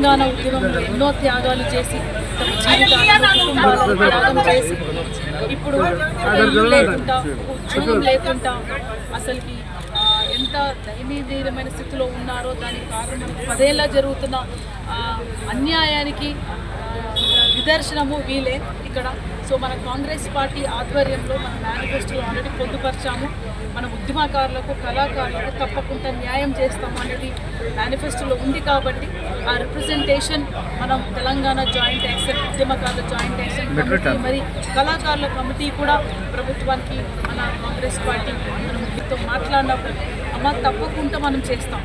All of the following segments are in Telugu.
తెలంగాణ ఉద్యమంలో ఎన్నో త్యాగాలు చేసి జీవితాలను త్యాగం చేసి ఇప్పుడు లేకుండా ఉద్యోగం లేకుండా అసలుకి ఎంత దయనీయమైన స్థితిలో ఉన్నారో దానికి కారణం మనకు పదేళ్ళ జరుగుతున్న ఆ, అన్యాయానికి నిదర్శనము వీలే. ఇక్కడ సో మన కాంగ్రెస్ పార్టీ ఆధ్వర్యంలో మన మేనిఫెస్టోలో ఆల్రెడీ పొందుపరిచాము. మన ఉద్యమకారులకు కళాకారులకు తప్పకుండా న్యాయం చేస్తాము అనేది మేనిఫెస్టోలో ఉంది కాబట్టి ఆ రిప్రజెంటేషన్ మనం తెలంగాణ జాయింట్ యాక్షన్ ఉద్యమకారుల జాయింట్ యాక్షన్ కమిటీ మరి కళాకారుల కమిటీ కూడా ప్రభుత్వానికి మన కాంగ్రెస్ పార్టీ మనం మీతో మాట్లాడినప్పుడు అమ్మ తప్పకుండా మనం చేస్తాం.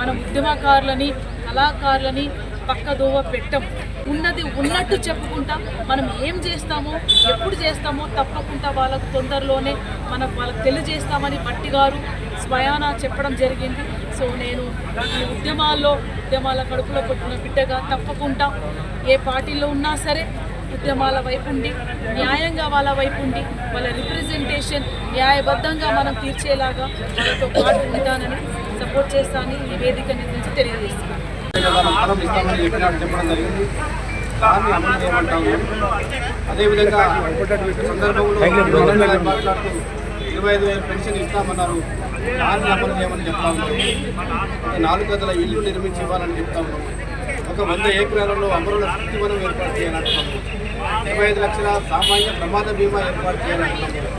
మనం ఉద్యమకారులని కళాకారులని పక్కదోవ పెట్టం. ఉన్నది ఉన్నట్టు చెప్పుకుంటాం మనం ఏం చేస్తామో ఎప్పుడు చేస్తామో తప్పకుండా వాళ్ళకు తొందరలోనే మనం వాళ్ళకి తెలియజేస్తామని బట్టి గారు స్వయాన చెప్పడం జరిగింది. సో నేను ఈ ఉద్యమాల్లో ఉద్యమాల కడుపులో పుట్టిన బిడ్డగా తప్పకుండా ఏ పార్టీలో ఉన్నా సరే ఉద్యమాల వైపు ఉండి న్యాయంగా వాళ్ళ వైపు ఉండి వాళ్ళ రిప్రజెంటేషన్ న్యాయబద్ధంగా మనం తీర్చేలాగా వాళ్ళతో పాటు ఉంటానని సపోర్ట్ చేస్తానని ఈ వేదిక నుంచి తెలియజేస్తున్నాను. తెలంగాణ స్థలం ఇస్తామని చెప్పినట్టు చెప్పడం జరిగింది. దాన్ని అమలు చేయమంటాము. అదేవిధంగా సందర్భంలో మాట్లాడుతూ ఇరవై ఐదు వేలు పెన్షన్ ఇస్తామన్నారు. దాన్ని అమలు చేయమని చెప్తా ఉన్నాం ఒక నాలుగు గదుల ఇల్లు నిర్మించి ఇవ్వాలని చెప్తా ఉన్నాం ఒక వంద ఎకరాలలో అమరుల శక్తివనం ఏర్పాటు చేయాలంటున్నాము. ఇరవై ఐదు లక్షల సామాన్య ప్రమాద బీమా ఏర్పాటు చేయాలంటున్నాము.